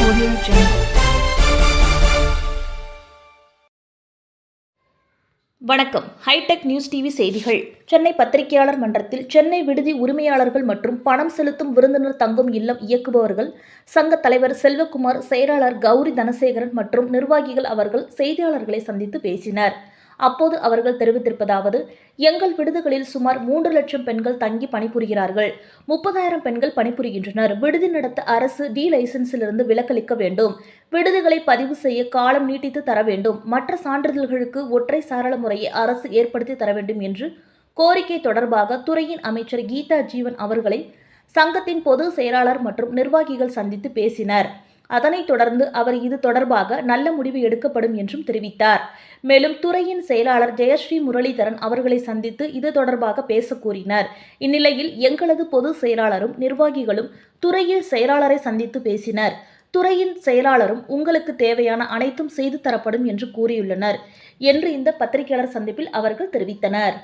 Audio Jungle. வணக்கம் hi tech news TV செய்திகள் சென்னை பத்திரிகையாளர் மன்றத்தில் சென்னை விடுதி உரிமையாளர்கள் மற்றும் பணம் செலுத்தும் விருந்தினர் தங்கும் இல்லம் இயக்குபவர்கள் சங்க தலைவர் செல்வகுமார் செயலாளர் கௌரி தனசேகரன் மற்றும் நிர்வாகிகள் அவர்கள் செய்தியாளர்களை சந்தித்து பேசினர் அப்போது அவர்கள் தெரிவித்திருப்பதாவது எங்கள் விடுதிகளில் சுமார் மூன்று லட்சம் பெண்கள் தங்கி பணிபுரிகிறார்கள். முப்பதாயிரம் பெண்கள் பணிபுரிகின்றனர். விடுதி நடத்த அரசு டி லைசன்ஸிலிருந்து விலக்களிக்க வேண்டும். விடுதிகளை பதிவு செய்ய காலம் நீட்டித்து தர வேண்டும். மற்ற சான்றிதழ்களுக்கு ஒற்றை சாரள முறையை அரசு ஏற்படுத்தி தர வேண்டும் என்று கோரிக்கை தொடர்பாக துறையின் அமைச்சர் கீதா ஜீவன் அவர்களை சங்கத்தின் பொது செயலாளர் மற்றும் நிர்வாகிகள் சந்தித்து பேசினர். அதனைத் தொடர்ந்து அவர் இது தொடர்பாக நல்ல முடிவு எடுக்கப்படும் என்றும் தெரிவித்தார். மேலும் துறையின் செயலாளர் ஜெயஸ்ரீ முரளிதரன் அவர்களை சந்தித்து இது தொடர்பாக பேச கூறினர் இந்நிலையில் எங்களது பொதுச் செயலாளரும் நிர்வாகிகளும் துறையில் செயலாளரை சந்தித்து பேசினர். துறையின் செயலாளரும் உங்களுக்கு தேவையான அனைத்தும் செய்து தரப்படும் என்று கூறியுள்ளனர் என்று இந்த பத்திரிகையாளர் சந்திப்பில் அவர்கள் தெரிவித்தனர்.